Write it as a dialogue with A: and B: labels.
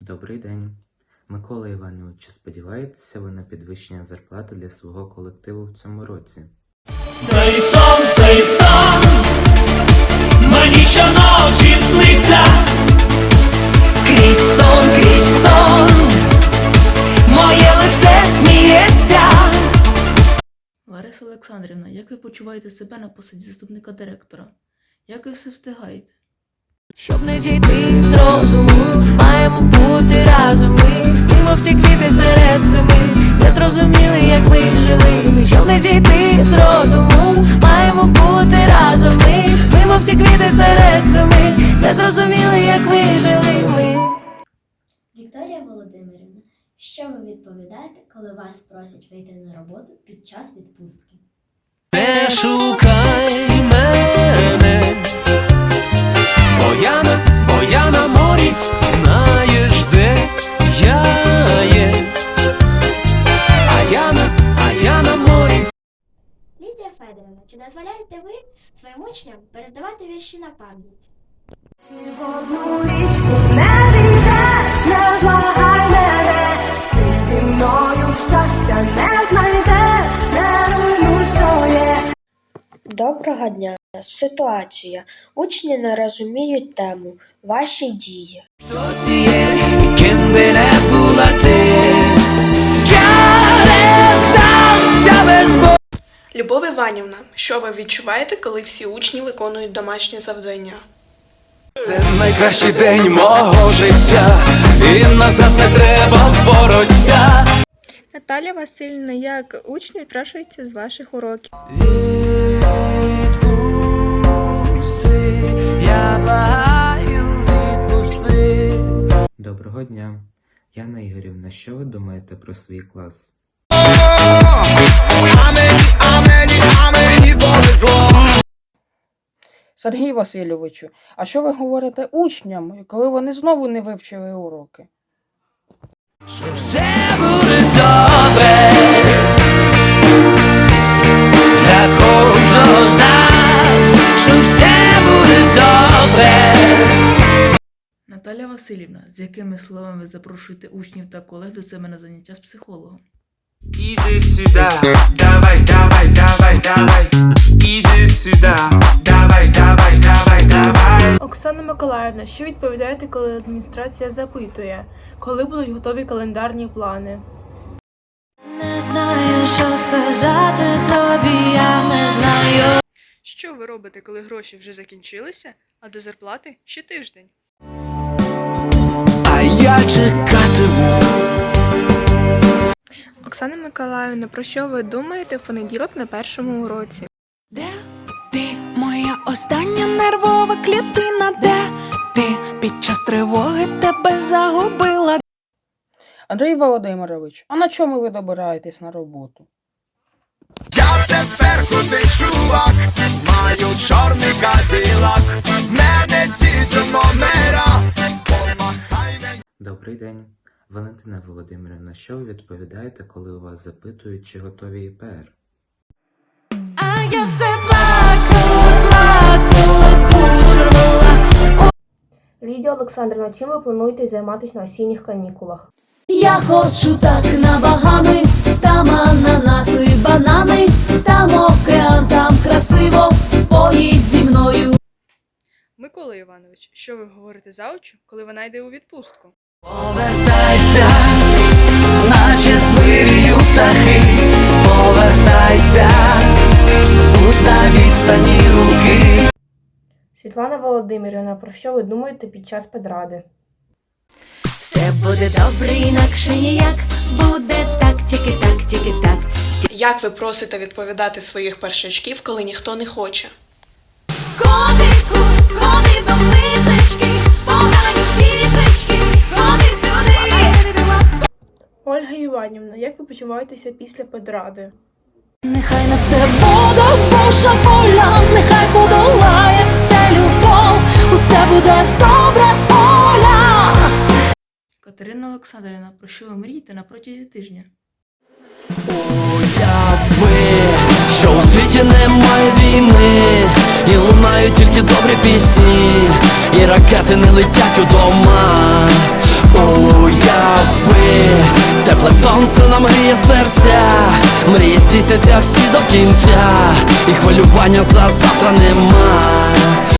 A: Добрий день. Микола Іванович, чи сподіваєтеся ви на підвищення зарплати для свого колективу в цьому році?
B: Цей сон, цей сон, мені щоночі сниться. Крізь сон, крізь сон, моє лице сміється.
C: Лариса Олександрівна, як ви почуваєте себе на посаді заступника директора? Як ви все встигаєте?
D: Щоб не зійти з розуму, маємо бути разом ми, ті квіти серед зими, не зрозуміли, як ви жили. Ми, щоб не зійти з розуму, маємо бути разом ми, ті квіти серед зими, не зрозуміли, як жили. Ми.
E: Вікторія Володимирівна, що ви відповідаєте, коли вас просять вийти на роботу під час відпустки?
F: Федоровна, чи дозволяєте ви своїм учням перездавати вірші на пам'ять?
G: Одну річку не війдеш, не благай мене, ти зі мною щастя не знайдеш, не руйнуй.
H: Доброго дня. Ситуація. Учні не розуміють тему. Ваші дії.
B: Хто ти є, і ким би не була ти?
I: Любов Іванівна, що ви відчуваєте, коли всі учні виконують домашнє завдання?
B: Це найкращий день мого життя, і назад не треба вороття.
J: Наталя Васильівна, як учні відпрашуються з ваших уроків?
B: Відпусти, я благаю, відпусти.
A: Доброго дня. Яна Ігорівна, що ви думаєте про свій клас?
K: Сергій Васильовичу, а що ви говорите учням, коли вони знову не вивчили уроки?
B: Що все буде добре, для кожного з нас, що все буде добре.
C: Наталя Васильівна, з якими словами ви запрошуєте учнів та колег до себе на заняття з психологом?
B: Іди сюди, давай, давай, давай, давай. Іди сюди, давай, давай, давай, давай.
J: Оксана Миколаївна, що відповідаєте, коли адміністрація запитує, коли будуть готові календарні плани?
D: Не знаю, що сказати тобі, я не знаю.
J: Що ви робите, коли гроші вже закінчилися, а до зарплати ще тиждень?
B: А я чекатиму.
J: Оксана Миколаївна, про що ви думаєте в понеділок на першому уроці?
D: Де ти, остання нервова клітина? Де ти під час тривоги тебе загубила?
K: Андрій Володимирович, а на чому ви добираєтесь на роботу?
B: Я тепер крутий чувак, маю чорний кадилак, мене ці до номера, помахай мені.
A: Добрий день. Валентина Володимирівна, що ви відповідаєте, коли у вас запитують, чи готові ІПР?
J: Лідія Олександрівна, чим ви плануєте займатися на осінніх канікулах?
D: Я хочу так на Багами, там ананаси, банани, там океан, там красиво, поїдь зі мною.
J: Микола Іванович, що ви говорите за очі, коли вона йде у відпустку?
B: Повертайся,
J: Світлана Володимирівна, про що ви думаєте під час педради?
D: Все буде добре, інакше ніяк, буде так, тільки так, тільки так.
I: Як ви просите відповідати своїх першачків, коли ніхто не хоче?
D: Котику, ходи до мишечки, пограю в фішечки, ходи сюди.
J: Ольга Іванівна, як ви почуваєтеся після педради?
D: Нехай на все буде Божа воля, буде добре, Оля.
C: Катерина Олександрівна, про що ви мрієте на протязі тижня?
B: Уяви, що у світі немає війни, і лунають тільки добрі пісні, і
L: ракети не летять удома Уяви, тепле сонце нам гріє серця Мрії здійсняться всі до кінця І хвилювання за завтра нема